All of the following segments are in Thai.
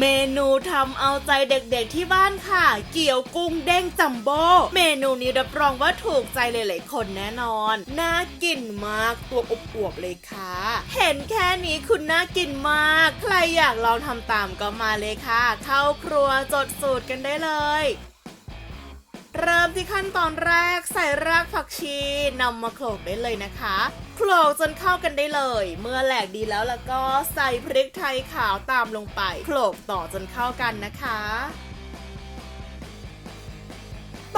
เมนูทำเอาใจเด็กๆที่บ้านค่ะ เกี๊ยวกุ้งเด้งจัมโบ้เมนูนี้รับรองว่าถูกใจหลายๆคนแน่นอน น่ากินมากตัวอวบๆเลยค่ะ เห็นแค่นี้คุณน่ากินมาก ใครอยากลองทำตามก็มาเลยค่ะ เข้าครัวจดสูตรกันได้เลย เริ่มที่ขั้นตอนแรกใส่รากผักชีนำมาโขลกได้เลยนะคะโขลกจนเข้ากันได้เลย เมื่อแหลกดีแล้วแล้วก็ใส่พริกไทยขาวตามลงไปโขลกต่อจนเข้ากันนะคะ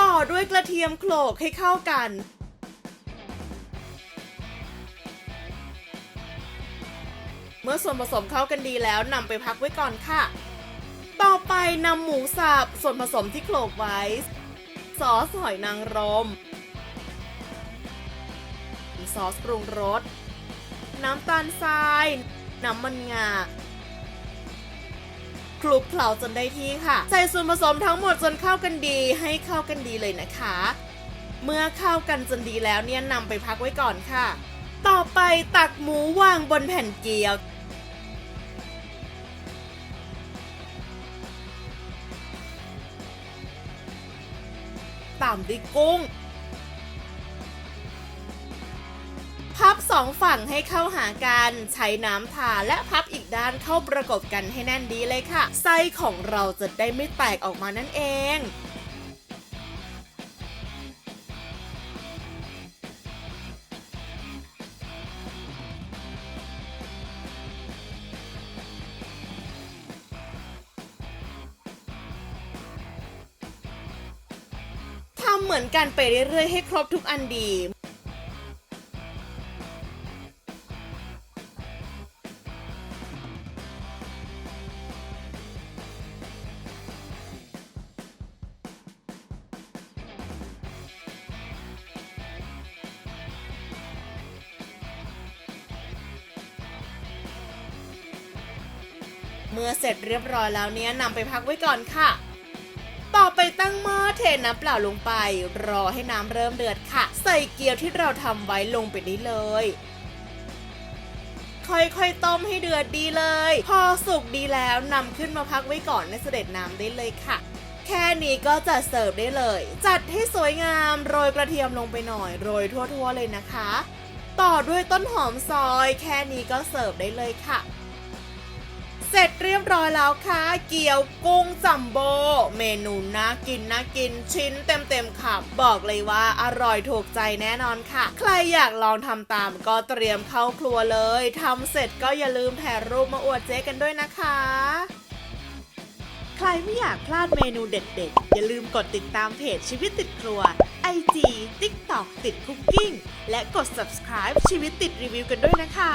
ต่อด้วยกระเทียมโขลกให้เข้ากันเมื่อส่วนผสมเข้ากันดีแล้วนำไปพักไว้ก่อนค่ะ ต่อไปนำหมูสับส่วนผสมที่โขลกไว้ ซอสหอยนางรม ซอสปรุงรส น้ำตาลทราย น้ำมันงาคลุกเคล้าจนได้ที่ค่ะ ใส่ส่วนผสมทั้งหมดจนเข้ากันดีให้เข้ากันดีเลยนะคะ เมื่อเข้ากันจนดีแล้วเนี่ยนำไปพักไว้ก่อนค่ะ ต่อไปตักหมูวางบนแผ่นเกี๊ยว ตามด้วยกุ้ง พับสองฝั่งให้เข้าหากัน ใช้น้ำทาและพับอีกด้านเข้าประกบกันให้แน่นดีเลยค่ะ ไส้ของเราจะได้ไม่แตกออกมานั่นเอง เหมือนกันไปเรื่อยๆให้ครบทุกอันดีเมื่อเสร็จเรียบร้อยแล้วเนี่ยนำไปพักไว้ก่อนค่ะ ต่อไปตั้งหม้อเทน้ำเปล่าลงไป รอให้น้ำเริ่มเดือดค่ะ ใส่เกี๊ยวที่เราทำไว้ลงไปได้เลย ค่อยๆต้มให้เดือดดีเลย พอสุกดีแล้วนำขึ้นมาพักไว้ก่อนในเสด็จน้ำได้เลยค่ะ แค่นี้ก็จะเสิร์ฟได้เลย จัดให้สวยงามโรยกระเทียมลงไปหน่อยโรยทั่วๆเลยนะคะ ต่อด้วยต้นหอมซอย แค่นี้ก็เสิร์ฟได้เลยค่ะ สร็จเรียบร้อยแล้วค่ะ เกี๊ยวกุ้งจัมโบ้เมนูน่ากินน่ากินชิ้นเต็มเต็มๆคำบอกเลยว่าอร่อยถูกใจแน่นอนค่ะ ใครอยากลองทำตามก็เตรียมเข้าครัวเลยทำเสร็จก็อย่าลืมถ่รูปมาอวดเจ๊กันด้วยนะคะใครไม่อยากพลาดเมนูเด็ดๆ อย่าลืมกดติดตามเพจชีวิตติดครัว IG TikTok ติดคุกกิ้ง และกด subscribe ชีวิตติดรีวิวกันด้วยนะคะ